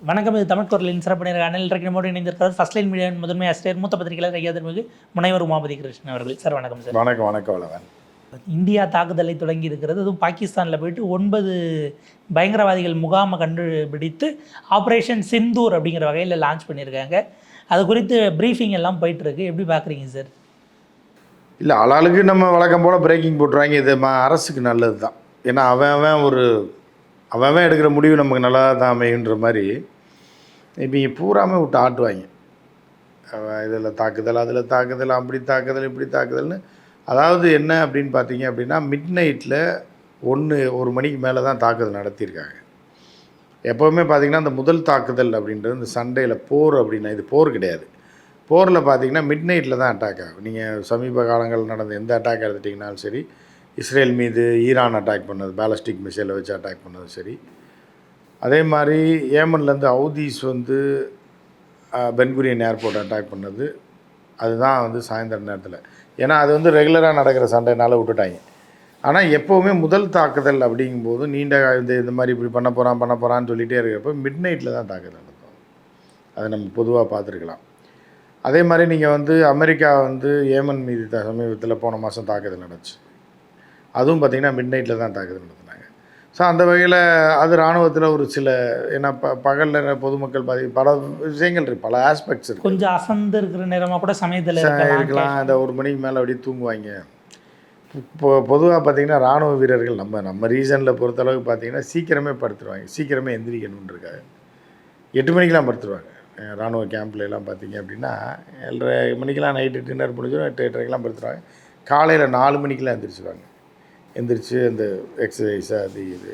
வணக்கம் இது தமிழ் குரலின் சிறப்பு நேர அனில் ரெக்கினமோடு இணைந்திருக்கிறது ஃபர்ஸ்ட் லைன் மீடியா முதன்மை ஆசிரியர் மூத்த பத்திரிகையாளர் ஐயா திருமிகு முனைவர் உமாபதி கிருஷ்ணன் அவர்கள். சார் வணக்கம் சார் வணக்கம் வணக்கம் வளவன் இந்தியா தாக்குதலை தொடங்கி இருக்கிறது. அதுவும் பாகிஸ்தானில் போயிட்டு ஒன்பது பயங்கரவாதிகள் முகாமை கண்டுபிடித்து ஆப்ரேஷன் சிந்தூர் அப்படிங்கிற வகையில் லான்ச் பண்ணியிருக்காங்க. அது குறித்து ப்ரீஃபிங் எல்லாம் போயிட்டு இருக்கு எப்படி பார்க்குறீங்க சார் இல்லை ஆளாளுக்கு நம்ம வழக்கம் போல் பிரேக்கிங் போட்டுருவாங்க. இது ம அரசுக்கு நல்லது தான் ஏன்னா அவன் அவன் ஒரு அவன் எடுக்கிற முடிவு நமக்கு நல்லா தான் அமையுன்ற மாதிரி இப்போ இங்கே பூராமே விட்டு ஆட்டுவாங்க. இதில் தாக்குதல் அதில் தாக்குதல் அப்படி தாக்குதல் இப்படி தாக்குதல்னு. அதாவது என்ன அப்படின்னு பார்த்தீங்க அப்படின்னா மிட் நைட்டில் ஒன்று ஒரு மணிக்கு மேலே தான் தாக்குதல் நடத்தியிருக்காங்க. எப்போவுமே பார்த்தீங்கன்னா அந்த முதல் தாக்குதல் அப்படின்றது இந்த சண்டையில் போர் அப்படின்னா இது போர் கிடையாது. போரில் பார்த்தீங்கன்னா மிட் நைட்டில் தான் அட்டாக் ஆகும். நீங்கள் சமீப காலங்கள் நடந்த எந்த அட்டாக் எடுத்துட்டிங்கனாலும் சரி இஸ்ரேல் மீது ஈரான் அட்டாக் பண்ணது பேலஸ்டிக் மிசைலை வச்சு அட்டாக் பண்ணது சரி அதே மாதிரி ஏமன்லேருந்து ஹவுதீஸ் வந்து பென்குரியன் ஏர்போர்ட் அட்டாக் பண்ணது. அதுதான் வந்து சாயந்தர நேரத்தில். ஏன்னா அது வந்து ரெகுலராக நடக்கிற சண்டைனால விட்டுட்டாங்க. ஆனால் எப்போவுமே முதல் தாக்குதல் அப்படிங்கும்போது நீண்ட இந்த இந்த மாதிரி இப்படி பண்ண போகிறான் பண்ண போகிறான்னு சொல்லிகிட்டே இருக்கிறப்ப மிட் நைட்டில் தான் தாக்குதல் நடக்கும். அதை நம்ம பொதுவாக பார்த்துருக்கலாம். அதே மாதிரி நீங்கள் வந்து அமெரிக்கா வந்து ஏமன் மீது த சமீபத்தில் போன மாதம் தாக்குதல் நடந்துச்சு. அதுவும் பார்த்திங்கன்னா மிட் நைட்டில் தான் தாக்குதல் நடக்கும் ஸோ அந்த வகையில் அது இராணுவத்தில் ஒரு சில ஏன்னா ப பகலில் பொதுமக்கள் பாதி பல விஷயங்கள் இருக்குது பல ஆஸ்பெக்ட்ஸ் இருக்குது கொஞ்சம் அசந்து இருக்கிற நேரமாக கூட சமயத்தில் இருக்கலாம். இந்த ஒரு மணிக்கு மேலே அப்படியே தூங்குவாங்க. இப்போ பொதுவாக பார்த்தீங்கன்னா ராணுவ வீரர்கள் நம்ம நம்ம ரீசனில் பொறுத்தளவுக்கு பார்த்தீங்கன்னா சீக்கிரமே படுத்துருவாங்க. சீக்கிரமே எந்திரிக்கணுன்றிருக்காங்க எட்டு மணிக்கெலாம் படுத்துருவாங்க. அஹ் ராணுவ கேம்ப்ல எல்லாம் பார்த்தீங்க அப்படின்னா ஏழரை மணிக்கெலாம் நைட்டு டின்னர் முடிஞ்சிடும் எட்டு எட்டரைக்கெலாம் படுத்துருவாங்க. காலையில் நாலு மணிக்கெலாம் எந்திரிச்சிருவாங்க. எந்திரிச்சு அந்த எக்ஸசைஸு அது இது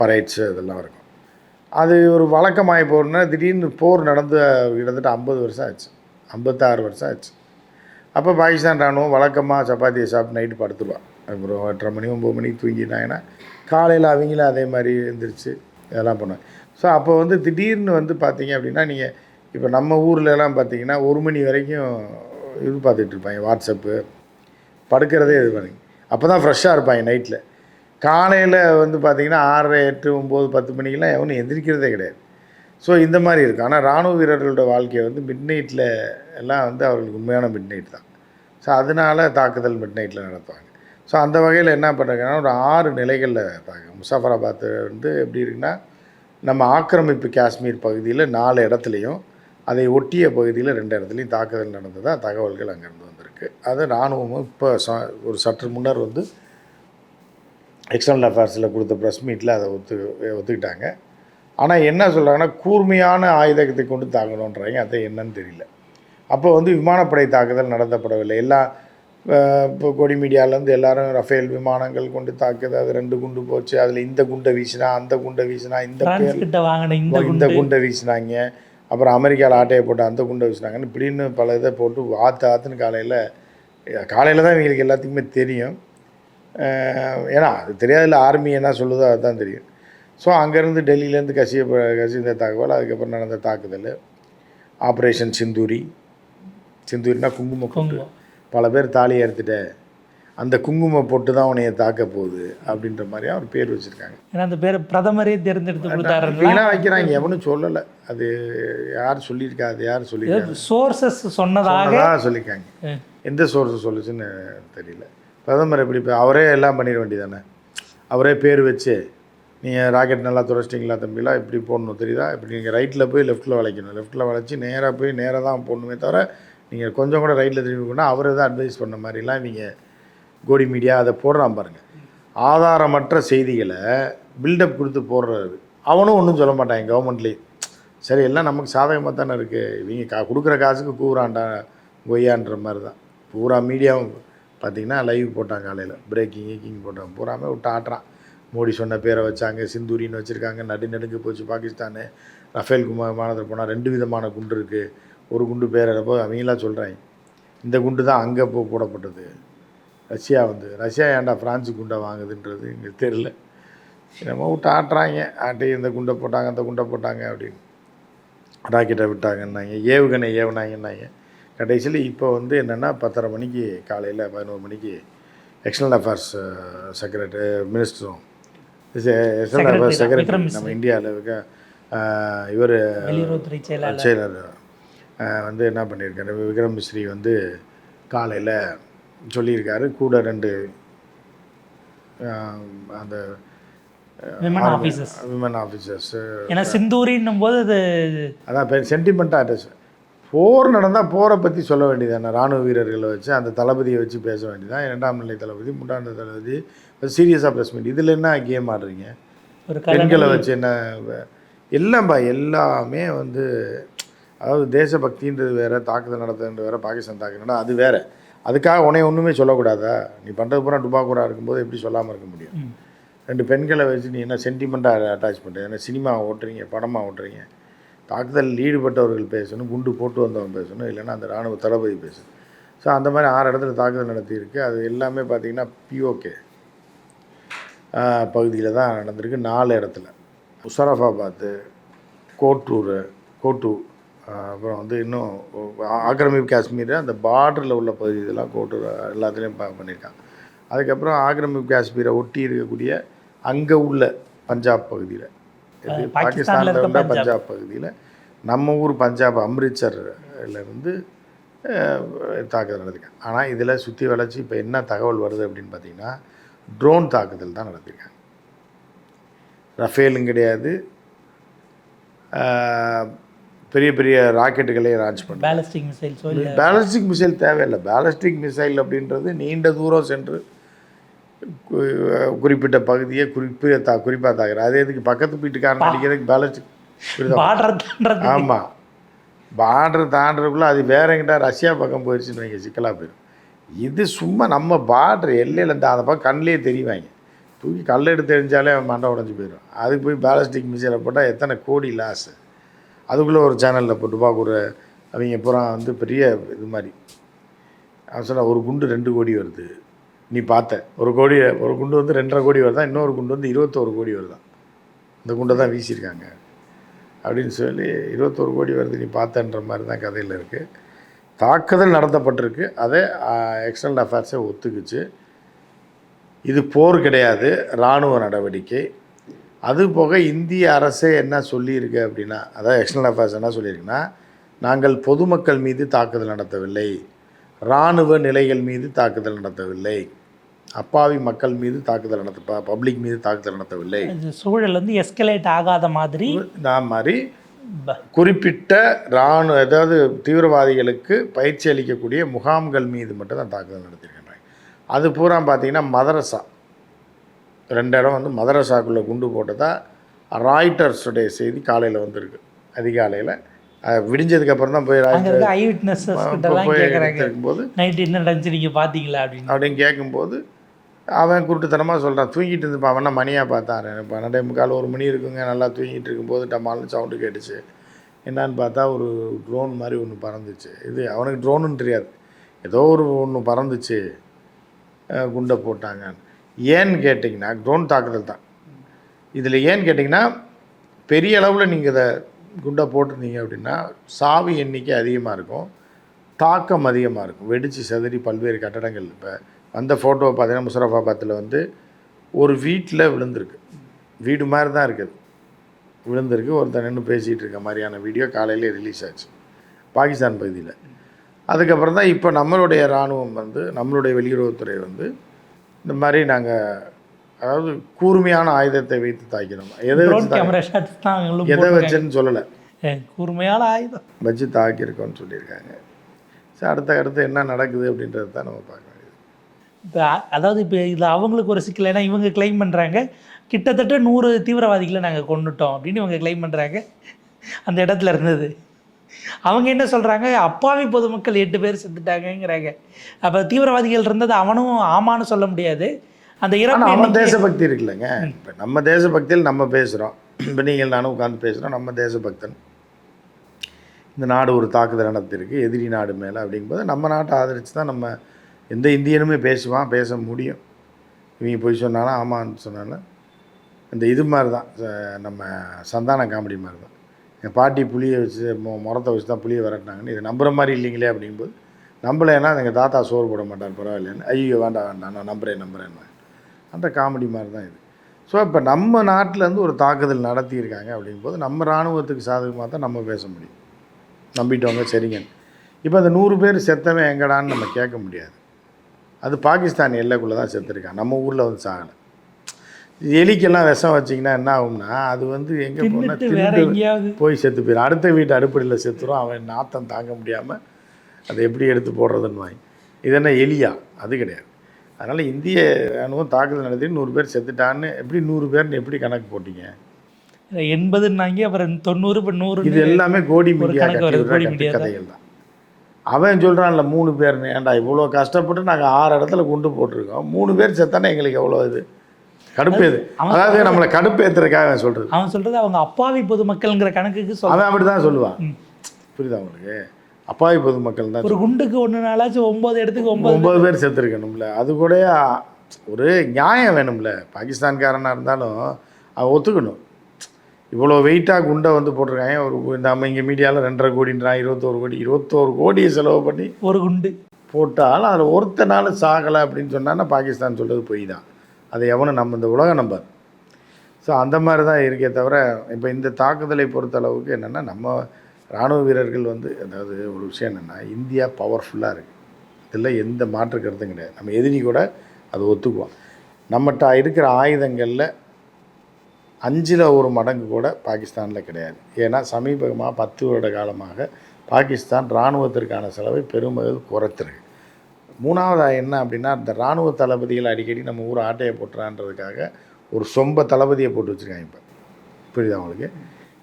பரேட்ஸு அதெல்லாம் இருக்கும். அது ஒரு வழக்கமாகி போகிறோன்னா திடீர்னு போர் நடந்து கிட்டத்தட்ட ஐம்பது வருஷம் ஆச்சு. ஐம்பத்தாறு வருஷம் ஆச்சு. அப்போ பாகிஸ்தான் ராணுவம் வழக்கமாக சப்பாத்தியை சாப்பிட்டு நைட்டு படுத்துருவான் அப்புறம் எட்டரை மணி ஒம்பது மணிக்கு தூங்கிட்டாங்கன்னா காலையில் அவங்களும் அதே மாதிரி எழுந்திரிச்சு இதெல்லாம் பண்ணுவாங்க. ஸோ அப்போ வந்து திடீர்னு வந்து பார்த்தீங்க அப்படின்னா நீங்கள் இப்போ நம்ம ஊர்லலாம் பார்த்தீங்கன்னா ஒரு மணி வரைக்கும் இது பார்த்துட்டு இருப்பாங்க. வாட்ஸ்அப்பு படுக்கிறதே இது பண்ணி அப்போ தான் ஃப்ரெஷ்ஷாக இருப்பாங்க நைட்டில் காலையில் வந்து பார்த்திங்கன்னா ஆறரை எட்டு ஒம்பது பத்து மணிக்கெல்லாம் எவனும் எந்திரிக்கிறதே கிடையாது. ஸோ இந்த மாதிரி இருக்குது ஆனால் இராணுவ வீரர்களோட வாழ்க்கையை வந்து மிட் நைட்டில் எல்லாம் வந்து அவர்களுக்கு உண்மையான மிட் நைட் தான். ஸோ அதனால தாக்குதல் மிட் நைட்டில் நடத்துவாங்க. ஸோ அந்த வகையில் என்ன பண்ணுறாங்கன்னா ஒரு ஆறு நிலைகளில் இருப்பாங்க. முசாஃபராபாத் வந்து எப்படி இருக்குன்னா நம்ம ஆக்கிரமிப்பு காஷ்மீர் பகுதியில் நாலு இடத்துலையும் அதை ஒட்டிய பகுதியில் ரெண்டு இடத்துலையும் தாக்குதல் நடந்ததாக தகவல்கள் அங்கேருந்து வந்திருக்கு. அது இராணுவமும் இப்போ ச ஒரு சற்று முன்னர் வந்து எக்ஸ்டர்னல் அஃபேர்ஸில் கொடுத்த ப்ரெஸ் மீட்டில் அதை ஒத்து ஒத்துக்கிட்டாங்க. ஆனால் என்ன சொல்கிறாங்கன்னா கூர்மையான ஆயுதத்தை கொண்டு தாக்கணுன்றாங்க அது என்னன்னு தெரியல. அப்போ வந்து விமானப்படை தாக்குதல் நடத்தப்படவில்லை. எல்லா இப்போ கொடி மீடியாவிலேருந்து எல்லாரும் ரஃபேல் விமானங்கள் கொண்டு தாக்குது. அது ரெண்டு குண்டு போச்சு. அதில் இந்த குண்டை வீசினா அந்த குண்டை வீசினா இந்த இந்த குண்டை வீசினாங்க. அப்புறம் அமெரிக்காவில் ஆட்டையை போட்டு அந்த குண்டை வீசினாங்கன்னு இப்படின்னு பல இதை போட்டு ஆற்று ஆற்றுன்னு காலையில் காலையில் தான் இவங்களுக்கு எல்லாத்துக்குமே தெரியும். ஏன்னா அது தெரியாதுல ஆர்மி என்ன சொல்லுதோ அதுதான் தெரியும். ஸோ அங்கேருந்து டெல்லியிலேருந்து கசிய கசிந்த தகவல் அதுக்கப்புறம் நடந்த தாக்குதல் ஆப்ரேஷன் சிந்தூரி சிந்தூரினா குங்கும. பல பேர் தாலி அறுத்துட்ட அந்த குங்கும பொட்டு தான் உன்னைய தாக்க போகுது அப்படின்ற மாதிரி அவர் பேர் வச்சுருக்காங்க. ஏன்னா அந்த பேரை பிரதமரே தேர்ந்தெடுத்து கொடுத்தாருங்களா இப்படிலாம் வைக்கிறாங்க எவனும் சொல்லலை. அது யார் சொல்லியிருக்கா அது யார் சொல்லியிருக்காங்க சோர்சஸ் சொன்னதாக சொல்லியிருக்காங்க. எந்த சோர்ஸ் சொல்லுச்சுன்னு தெரியல. பிரதமர் எப்படி இப்போ அவரே எல்லாம் பண்ணிட வேண்டியதானே? அவரே பேர் வச்சு நீங்கள் ராக்கெட் நல்லா துடைச்சிட்டிங்களா தம்பிலாம் இப்படி போடணும் தெரியுதா? இப்படி நீங்கள் ரைட்டில் போய் லெஃப்ட்டில் வளைக்கணும். லெஃப்ட்டில் வளைச்சி நேராக போய் நேராக தான் போடணுமே தவிர நீங்கள் கொஞ்சம் கூட ரைட்டில் திரும்பி போனால் அவர் தான் அட்வைஸ் பண்ண மாதிரிலாம் இவங்க கோடி மீடியா அதை போடுறான் பாருங்கள் ஆதாரமற்ற செய்திகளை பில்டப் கொடுத்து போடுறாரு அவனும் ஒன்றும் சொல்ல மாட்டான் கவர்மெண்ட்லேயே சரி எல்லாம் நமக்கு சாதகமாக தானே இருக்குது இவங்க கா கொடுக்குற காசுக்கு கூறாண்டா கொய்யான்ற மாதிரி தான் பூரா மீடியாவும் பார்த்தீங்கன்னா லைவ் போட்டாங்க காலையில். பிரேக்கிங் கீக்கிங் போட்டாங்க பூராமே விட்டு ஆட்டுறான். மோடி சொன்ன பேரை வச்சாங்க சிந்தூரின்னு வச்சுருக்காங்க நடு போச்சு பாகிஸ்தானு. ரஃபேல் குமார் விமானத்தில் போனால் ரெண்டு விதமான குண்டு இருக்குது ஒரு குண்டு பேரப்போ அவங்களாம் சொல்கிறாங்க இந்த குண்டு தான் அங்கே போ போடப்பட்டது. ரஷ்யா வந்து ரஷ்யா ஏன்டா பிரான்ஸு குண்டை வாங்குதுன்றது எங்களுக்கு தெரில என்னமோ விட்டு ஆட்டுறாங்க ஆட்டி இந்த குண்டை போட்டாங்க அந்த குண்டை போட்டாங்க அப்படின்னு. ராக்கெட்டை விட்டாங்கன்னாங்க ஏவுகணை ஏவுனாங்கன்னாங்க. கடைசியில் இப்போ வந்து என்னென்னா பத்தரை மணிக்கு காலையில் பதினோரு மணிக்கு எக்ஸ்டர்னல் அஃபேர்ஸ் செக்ரட்டரி மினிஸ்டரும் எக்ஸ்டர்னல் அஃபேர்ஸ் செக்ரட்டரி நம்ம இந்தியாவில் இருக்க இவர் செயலர் வந்து என்ன பண்ணியிருக்காரு விக்ரம் மிஸ்ரி வந்து காலையில் சொல்லியிருக்காரு. கூட ரெண்டு அந்த விமன் ஆஃபீஸர்ஸ் விமன் ஆஃபீஸர்ஸு ஏன்னா சிந்தூரின்னும் போது அது அதான் இப்போ சென்டிமெண்ட்டாக அட்டாச் போர் நடந்தால் போரை பற்றி சொல்ல வேண்டியதானே ராணுவ வீரர்களை வச்சு அந்த தளபதியை வச்சு பேச வேண்டியதான் இரண்டாம் நிலை தளபதி மூன்றாம் நிலை தளபதி. சீரியஸாக ப்ரெஸ் மீட் இதில் என்ன கேம் ஆடுறீங்க? பெண்களை வச்சு என்ன எல்லாம்பா எல்லாமே வந்து அதாவது தேசபக்தின்றது வேற தாக்குதல் நடத்துறது வேற பாகிஸ்தான் தாக்குதல் அது வேற. அதுக்காக உன்னை ஒன்றுமே சொல்லக்கூடாதா? நீ பண்ணுறது பூரா டுபாக்கூடா இருக்கும்போது எப்படி சொல்லாமல் இருக்க முடியும். ரெண்டு பெண்களை வச்சு நீ என்ன சென்டிமெண்ட்டாக அட்டாச் பண்ணுற என்ன சினிமா ஓட்டுறீங்க படமாக ஓட்டுறீங்க? தாக்குதலில் ஈடுபட்டவர்கள் பேசணும் குண்டு போட்டு வந்தவன் பேசணும் இல்லைன்னா அந்த ராணுவ தளபதி பேசணும். ஸோ அந்த மாதிரி ஆறு இடத்துல தாக்குதல் நடத்தியிருக்கு. அது எல்லாமே பார்த்தீங்கன்னா பிஓகே பகுதியில் தான் நடந்திருக்கு. நாலு இடத்துல. முஷரஃபாபாத்து கோட்டூர் கோட்டூர் அப்புறம் வந்து இன்னும் ஆக்கிரமிப்பு காஷ்மீர் அந்த பார்டரில் உள்ள பகுதி இதெல்லாம் கோட்டூர் எல்லாத்துலேயும் ப பண்ணியிருக்காங்க. அதுக்கப்புறம் ஆக்கிரமிப்பு காஷ்மீரை ஒட்டி இருக்கக்கூடிய அங்கே உள்ள பஞ்சாப் பகுதியில். இது பாகிஸ்தான்ல உள்ள பஞ்சாப். பகுதியில் நம்ம ஊர் பஞ்சாப் அம்ரித்சர்லேருந்து தாக்குதல் நடத்திருக்காங்க. ஆனால் இதில் சுற்றி வளைச்சி இப்போ என்ன தகவல் வருது அப்படின்னு பார்த்தீங்கன்னா ட்ரோன் தாக்குதல் தான் நடத்திருக்காங்க. ரஃபேலும் கிடையாது. பெரிய பெரிய ராக்கெட்டுகளே லான்ச் பண்ண பேலஸ்டிக் மிசைல்ஸோ இல்லை பேலஸ்டிக் மிசைல் தேவையில்லை. பேலஸ்டிக் மிசைல் அப்படின்றது நீண்ட தூரம் சென்று குறிப்பிட்ட பகுதியை குறிப்பிட்ட தா குறிப்பாக தாக்குற அது எதுக்கு? பக்கத்து வீட்டுக்காரன் அடிக்கிறதுக்கு பேலஸ்டிக் ஆமாம் பார்டர் தாண்டதுக்குள்ளே அது வேற எங்கிட்ட ரஷ்யா பக்கம் போயிடுச்சுன்னு வைங்க சிக்கலாக போயிடும் இது சும்மா நம்ம பார்டர் எல்லையில் இந்த அந்த பக்கம் கண்ணிலே தெரிவாங்க தூக்கி கல் எடுத்து தெரிஞ்சாலே மண்டை உடஞ்சி போயிடும். அதுக்கு போய் பேலஸ்டிக் மிசைலை போட்டால் எத்தனை கோடி லாஸ் அதுக்குள்ளே ஒரு சேனலில் போட்டு பார்க்குற அவங்க பூரா வந்து பெரிய இது மாதிரி. அவன் சொன்ன ஒரு குண்டு ரெண்டு கோடி வருது. நீ பார்த்த. ஒரு கோடி ஒரு குண்டு வந்து ரெண்டரை கோடி வருதா? இன்னொரு குண்டு வந்து இருபத்தோரு கோடி வருதான் இந்த குண்டை தான் வீசியிருக்காங்க. அப்படின்னு சொல்லி இருபத்தோரு கோடி வருது நீ பார்த்தன்ற மாதிரி தான் கதையில் இருக்குது தாக்குதல் நடத்தப்பட்டிருக்கு. அதை எக்ஸ்டர்னல் அஃபேர்ஸை ஒத்துக்குச்சு. இது போர் கிடையாது. இராணுவ நடவடிக்கை. அது போக இந்திய அரசே என்ன சொல்லியிருக்கு அப்படின்னா அதாவது எக்ஸ்டர்னல் அஃபேர்ஸ் என்ன சொல்லியிருக்குன்னா நாங்கள் பொதுமக்கள் மீது தாக்குதல் நடத்தவில்லை. இராணுவ நிலைகள் மீது தாக்குதல் நடத்தவில்லை. அப்பாவி மக்கள் மீது தாக்குதல் நடத்த பப்ளிக் மீது தாக்குதல் நடத்தவில்லை. சூழல் வந்து எஸ்கலேட் ஆகாத மாதிரி நான் மாதிரி குறிப்பிட்ட இராணுவ அதாவது தீவிரவாதிகளுக்கு பயிற்சி அளிக்கக்கூடிய முகாம்கள் மீது மட்டும் தான் தாக்குதல் நடத்தியிருக்கின்றாங்க. அது பூரா பார்த்தீங்கன்னா மதரசா ரெண்டு இடம் வந்து மதரசாக்குள்ளே குண்டு போட்டதா ராய்டர்ஸுடைய செய்தி காலையில் வந்திருக்கு அதிகாலையில். விடிஞ்சதுக்கு அப்புறம் தான் போய் ஐ விட்னஸஸ் கிட்டலாம் போய் கேட்குறாங்க எடுத்திருக்கும்போது நைட் என்ன நடந்துச்சு நீங்க பாத்தீங்களா அப்படின்னு. அப்படின்னு கேட்கும்போது அவன் குருட்டுத்தனமாக சொல்கிறான் தூங்கிட்டு இருந்துப்பா அவன் மணியாக பார்த்தான் பன்னெண்டே முக்கால் ஒரு மணி இருக்குங்க நல்லா தூங்கிட்டு இருக்கும்போது டமால்னு சவுண்டு கேட்டுச்சு. என்னான்னு பார்த்தா ஒரு ட்ரோன் மாதிரி ஒன்று பறந்துச்சு. இது அவனுக்கு ட்ரோனுன்னு தெரியாது. ஏதோ ஒரு ஒன்று பறந்துச்சு. குண்டை போட்டாங்க ஏன்னு கேட்டிங்கன்னா ட்ரோன் தாக்குதல் தான். இதில் ஏன்னு கேட்டிங்கன்னா பெரிய அளவில் நீங்கள் இதை குண்டை போட்டிருந்தீங்க அப்படின்னா சாவி எண்ணிக்கை அதிகமாக இருக்கும். தாக்கம் அதிகமாக இருக்கும். வெடித்து செதறி பல்வேறு கட்டடங்கள் இப்போ வந்த ஃபோட்டோவை பார்த்தீங்கன்னா முஷரஃபாபாத்தில் வந்து ஒரு வீட்டில் விழுந்திருக்கு. வீடு மாதிரி தான் இருக்குது. விழுந்திருக்கு. ஒருத்தன் நின்று பேசிகிட்டு இருக்க மாதிரியான வீடியோ காலையிலே ரிலீஸ் ஆச்சு. பாகிஸ்தான் பகுதியில். அதுக்கப்புறம் தான் இப்போ நம்மளுடைய இராணுவம் வந்து நம்மளுடைய வெளியுறவுத்துறை வந்து இந்த மாதிரி நாங்கள் அதாவது கூர்மையான ஆயுதத்தை வைத்து தாக்கினோம். எதை வச்சு எதை வச்சுன்னு சொல்லலை. கூர்மையான ஆயுதம். வச்சு தாக்கியிருக்கோன்னு சொல்லியிருக்காங்க. சரி அடுத்த அடுத்து என்ன நடக்குது அப்படின்றது தான் நம்ம பார்க்க வேண்டியது. இப்போ அதாவது இப்போ இதில் அவங்களுக்கு ஒரு சிக்கல். ஏன்னா இவங்க கிளைம் பண்ணுறாங்க கிட்டத்தட்ட நூறு தீவிரவாதிகளை நாங்கள் கொண்டுட்டோம் அப்படின்னு இவங்க கிளைம் பண்ணுறாங்க அந்த இடத்துல இருந்தது. அவங்க என்ன சொல்கிறாங்க அப்பாவி பொதுமக்கள் எட்டு பேர் செத்துட்டாங்கங்கிறாங்க. அப்போ தீவிரவாதிகள் இருந்தது அவனும் ஆமான்னு சொல்ல முடியாது. அந்த இறப்பு எண்ணிக்கை- தேசபக்தி இருக்குல்லங்க. இப்போ நம்ம தேசபக்தியில் நம்ம பேசுகிறோம் இப்போ நீங்கள் நானும் உட்காந்து பேசுகிறோம் நம்ம தேசபக்தன். இந்த நாடு ஒரு தாக்குதல் நடத்திருக்கு எதிரி நாடு மேலே அப்படிங்கும்போது நம்ம நாட்டை ஆதரித்து தான் நம்ம எந்த இந்தியனுமே பேசுவான் பேச முடியும். இவங்க போய் சொன்னாலும் ஆமான்னு சொன்னாலும் இந்த இது மாதிரி தான். நம்ம சந்தான காமெடி மாதிரி தான். என் பாட்டி புளியை வச்சு மொ வச்சு தான் புளியை விரட்டினாங்கன்னு இதை நம்புற மாதிரி இல்லைங்களே அப்படிங்கும்போது நம்பலைன்னா எங்கள் தாத்தா சோறு போட மாட்டார் பரவாயில்லைன்னு ஐயோ வேண்டாம் வேண்டாம் நான் நம்புறேன் நம்புறேன்னு அந்த காமெடி மாதிரி தான் இது. ஸோ இப்போ நம்ம நாட்டிலேருந்து ஒரு தாக்குதல் நடத்தியிருக்காங்க அப்படிங்கும்போது நம்ம இராணுவத்துக்கு சாதகமாக தான் நம்ம பேச முடியும். நம்பிட்டவங்க சரிங்க இப்போ அந்த நூறு பேர் செத்தவன் எங்கடான்னு நம்ம கேட்க முடியாது. அது பாகிஸ்தான் எல்லைக்குள்ளே தான் செத்துருக்கான். நம்ம ஊரில் வந்து சாகலை. எலிக்கெல்லாம் விஷம் வச்சிங்கன்னா என்ன ஆகும்னா அது வந்து எங்கே போனால் போய் செத்து போயிடும் அடுத்த வீட்டு அடுப்படியில் செத்துரும். அவன் நாத்தம் தாங்க முடியாமல் அதை எப்படி எடுத்து போடுறதுன்னு வாங்கி இது என்ன எலியா? அது கிடையாது. அதனால் இந்திய ராணுவம் தாக்குதல் நடத்தி நூறு பேர் செத்துட்டான்னு எப்படி நூறு பேர்னு எப்படி கணக்கு போட்டீங்க? எண்பதுன்னாங்க அப்புறம் தொண்ணூறு இப்போ நூறு இது எல்லாமே கோடி மீடியா. கதைகள் தான். அவன் சொல்கிறான்ல மூணு பேர்னு. ஏன்டா இவ்வளோ கஷ்டப்பட்டு நாங்கள் ஆறு இடத்துல கொண்டு போட்டிருக்கோம். மூணு பேர் செத்தானே எங்களுக்கு எவ்வளோ இது? கடுப்பேது அதாவது நம்மளை கடுப்பேற்றுறதுக்காக அவன் சொல்கிறது அவன் சொல்றது அவங்க அப்பாவி பொதுமக்கள்ங்கிற கணக்குக்கு சொல்ல அவன் அப்படி தான் சொல்லுவான். புரியுதா உங்களுக்கு? அப்பாவி பொதுமக்கள் தான் ஒரு குண்டுக்கு ஒன்று நாளாச்சும் ஒன்பது இடத்துக்கு ஒன்பது ஒன்பது பேர் செத்துருக்கணும்ல. அது கூட ஒரு நியாயம் வேணும்ல. பாகிஸ்தான்காரனாக இருந்தாலும் அவன் ஒத்துக்கணும். இவ்வளோ வெயிட்டாக குண்டை வந்து போட்டிருக்காங்க. ஒரு நம்ம இங்கே மீடியாவில் ரெண்டரை கோடின்றான் இருபத்தோரு கோடி இருபத்தோரு கோடியை செலவு பண்ணி ஒரு குண்டு. போட்டால் அதில் ஒருத்தனால சாகலை அப்படின்னு சொன்னான்னா பாகிஸ்தான் சொல்கிறது பொய் தான் அதை எவனும் நம்ம இந்த உலகம் நம்பாது. ஸோ அந்த மாதிரி தான் இருக்கே தவிர இப்போ இந்த தாக்குதலை பொறுத்த அளவுக்கு என்னென்னா நம்ம இராணுவ வீரர்கள் வந்து அதாவது ஒரு விஷயம் என்னென்னா இந்தியா பவர்ஃபுல்லாக இருக்குது இதில் எந்த மாற்று கருத்தும் கிடையாது. நம்ம எதிரி கூட அதை ஒத்துக்குவோம். நம்மகிட்ட இருக்கிற ஆயுதங்களில் அஞ்சில் ஒரு மடங்கு கூட பாகிஸ்தானில் கிடையாது. ஏன்னா சமீபமாக பத்து வருட காலமாக பாகிஸ்தான் இராணுவத்திற்கான செலவை பெருமளவு குறைத்திருக்கு. மூணாவதாக என்ன அப்படின்னா இந்த இராணுவ தளபதிகள் அடிக்கடி நம்ம ஊர் ஆட்டையை போட்டுறான்றதுக்காக ஒரு சொம்ப தளபதியை போட்டு வச்சுருக்காங்க இப்போ. புரியுதா அவங்களுக்கு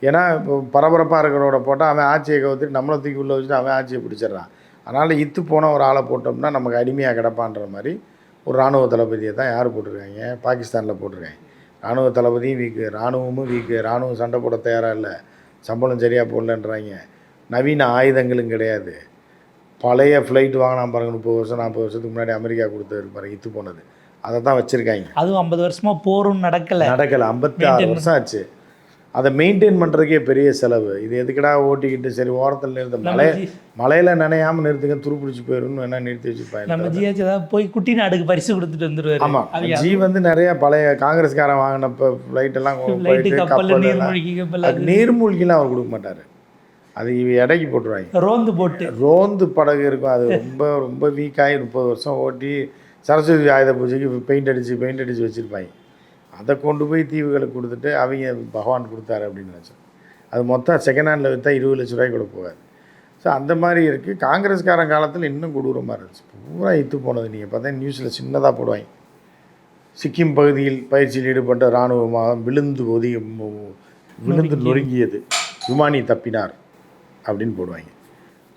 ஏன்னா இப்போ பரபரப்பாக இருக்கிறவோட போட்டால் அவன் ஆட்சியை கவுத்துட்டு நம்மளை தூக்கி உள்ளே வச்சுட்டு அவன் ஆட்சியை பிடிச்சிடுறான். அதனால் இத்து போன ஒரு ஆளை போட்டோம்னா நமக்கு அடிமையாக கிடப்பான்ற மாதிரி ஒரு இராணுவ தளபதியை தான் யார் போட்டிருக்காங்க? பாகிஸ்தானில் போட்டிருக்காங்க. இராணுவ தளபதியும் வீக்கு இராணுவமும் வீக்கு இராணுவம் சண்டை போட தயாராக இல்லை. சம்பளம் சரியாக போடலன்றாங்க. நவீன ஆயுதங்களும் கிடையாது. பழைய ஃப்ளைட் வாங்கினா பாருங்க முப்பது வருஷம் நாற்பது வருஷத்துக்கு முன்னாடி அமெரிக்கா கொடுத்தது பாருங்க இத்து போனது. அதை தான் வச்சுருக்காங்க. அதுவும் ஐம்பது வருஷமா போரும் நடக்கல. நடக்கலை ஐம்பத்தி ஆறு வருஷம் ஆச்சு. அதை மெயின்டைன் பண்ணுறதுக்கே பெரிய செலவு. இது எதுக்குடா ஓட்டிக்கிட்டு சரி ஓரத்தில் நிறுத்த நம்ம மலை மலையில் நினையாம நிறுத்துங்க துருப்பிடிச்சு போயிடும்னு வேணா நிறுத்தி நம்ம வச்சுருப்பாங்க ஜிஹெச் ஏதாவது போய் குட்டி நாடுக்கு பரிசு கொடுத்துட்டு வந்துருவாரு. ஆமாம் ஜி வந்து நிறைய பழைய காங்கிரஸ்காரன் வாங்கினப்ப ஃப்ளைட் எல்லாம் போயிட்டு கப்பல் நீர்மூழ்கிலாம் அவர் கொடுக்க மாட்டார். அது இவ எடைக்கு போட்டுருவாங்க. ரோந்து போட்டு. ரோந்து படகு இருக்கும். அது ரொம்ப ரொம்ப வீக்காகி முப்பது வருஷம் ஓட்டி சரஸ்வதி ஆயுத பூஜைக்கு பெயிண்ட் அடித்து பெயிண்ட் அடித்து வச்சுருப்பாங்க. அதை கொண்டு போய் தீவுகளுக்கு கொடுத்துட்டு அவங்க பகவான் கொடுத்தாரு அப்படின்னு நினச்சோம் அது மொத்தம் செகண்ட் ஹேண்டில் விற்றா இருபது லட்ச ரூபாய்க்கு கூட போகாது. ஸோ அந்த மாதிரி இருக்குது காங்கிரஸ்காரன் காலத்தில் இன்னும் கொடூரமாக இருந்துச்சு. பூரா இத்து போனது. நீங்கள் பார்த்தா நியூஸில் சின்னதாக போடுவாங்க. சிக்கிம் பகுதியில் பயிற்சியில் ஈடுபட்ட இராணுவமாக விழுந்து ஒதி விழுந்து நொறுங்கியது. விமானி தப்பினார். அப்படின்னு போடுவாங்க.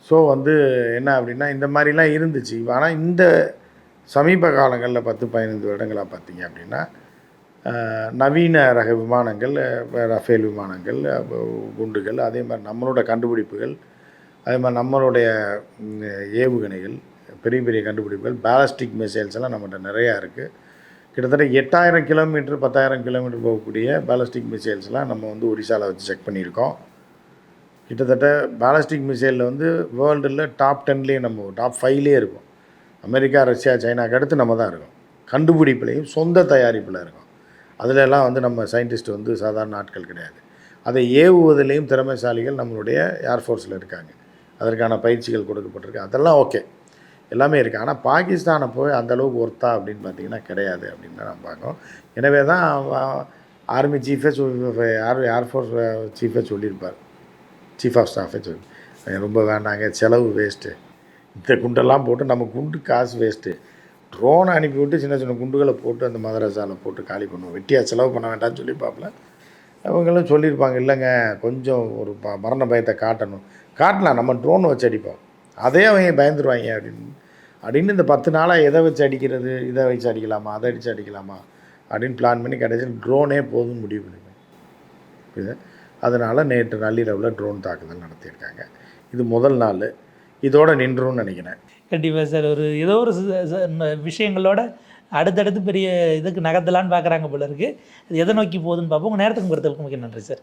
ஸோ வந்து என்ன அப்படின்னா இந்த மாதிரிலாம் இருந்துச்சு. ஆனால் இந்த சமீப காலங்களில் பத்து பதினைந்து வருடங்களாக பார்த்தீங்க அப்படின்னா நவீன ரக விமானங்கள் ரஃபேல் விமானங்கள் குண்டுகள் அதே மாதிரி நம்மளோட கண்டுபிடிப்புகள் அதே மாதிரி நம்மளுடைய ஏவுகணைகள் பெரிய பெரிய கண்டுபிடிப்புகள் பேலஸ்டிக் மிசைல்ஸ் எல்லாம் நம்மகிட்ட நிறையா இருக்குது கிட்டத்தட்ட எட்டாயிரம் கிலோமீட்டர் பத்தாயிரம் கிலோமீட்டர் போகக்கூடிய பேலஸ்டிக் மிசைல்ஸ்லாம் நம்ம வந்து ஒரிசாவில் வச்சு செக் பண்ணியிருக்கோம். கிட்டத்தட்ட பேலஸ்டிக் மிசைலில் வந்து வேர்ல்டில் டாப் டென்லேயே நம்ம டாப் ஃபைவ்லேயே இருக்கும். அமெரிக்கா ரஷ்யா சைனாக்கு அடுத்து நம்ம தான் இருக்கோம். கண்டுபிடிப்புலையும் சொந்த தயாரிப்பில் இருக்கும். அதிலெல்லாம் வந்து நம்ம சயின்டிஸ்ட் வந்து சாதாரண ஆட்கள் கிடையாது. அதை ஏவுவதிலையும் திறமைசாலிகள் நம்மளுடைய ஏர்ஃபோர்ஸில் இருக்காங்க. அதற்கான பயிற்சிகள் கொடுக்கப்பட்டிருக்கு. அதெல்லாம் ஓகே. எல்லாமே இருக்குது ஆனால் பாகிஸ்தானை போய் அந்த அளவுக்கு ஒர்த்தா அப்படின்னு பார்த்தீங்கன்னா கிடையாது அப்படின்னு தான் நம்ம பார்க்குறோம். எனவே தான் ஆர்மி சீஃபே ஏர் ஏர்ஃபோர்ஸ் சீஃபே சொல்லியிருப்பார். சீஃப் ஆஃப் ஸ்டாஃபே சொல்லி. ரொம்ப வேண்டாங்க செலவு வேஸ்ட்டு இந்த குண்டெல்லாம் போட்டு நம்ம குண்டு காசு வேஸ்ட்டு ட்ரோனை அனுப்பிவிட்டு சின்ன சின்ன குண்டுகளை போட்டு அந்த மதரசாவில் போட்டு காலி பண்ணுவோம். வெட்டியாக செலவு பண்ண வேண்டாம்னு சொல்லியிருப்பாப்புல அவங்களும் சொல்லியிருப்பாங்க இல்லைங்க கொஞ்சம் ஒரு ப மரண பயத்தை காட்டணும். காட்டலாம் நம்ம ட்ரோன் வச்சு அடிப்போம். அதே அவங்க பயந்துருவாங்க அப்படின்னு. அப்படின்னு இந்த பத்து நாளாக எதை வச்சு அடிக்கிறது இதை வச்சு அடிக்கலாமா அதை அடித்து அடிக்கலாமா அப்படின்னு பிளான் பண்ணி கடைசியில் ட்ரோனே போதும்னு முடிவு பண்ணிருக்காங்க இது அதனால் நேற்று நள்ளிரவில் ட்ரோன் தாக்குதல் நடத்தியிருக்காங்க. இது முதல் நாள். இதோட நின்றும்னு நினைக்கிறேன். கண்டிப்பாக சார். ஒரு ஏதோ ஒரு விஷயங்களோட அடுத்தடுத்து பெரிய இதுக்கு நகர்த்தலான்னு பார்க்குறாங்க போல இருக்குது அது எதை நோக்கி போகுதுன்னு பார்ப்போம் உங்கள் நேரத்துக்கு பொறுத்தவரைக்கும் மிக நன்றி சார்.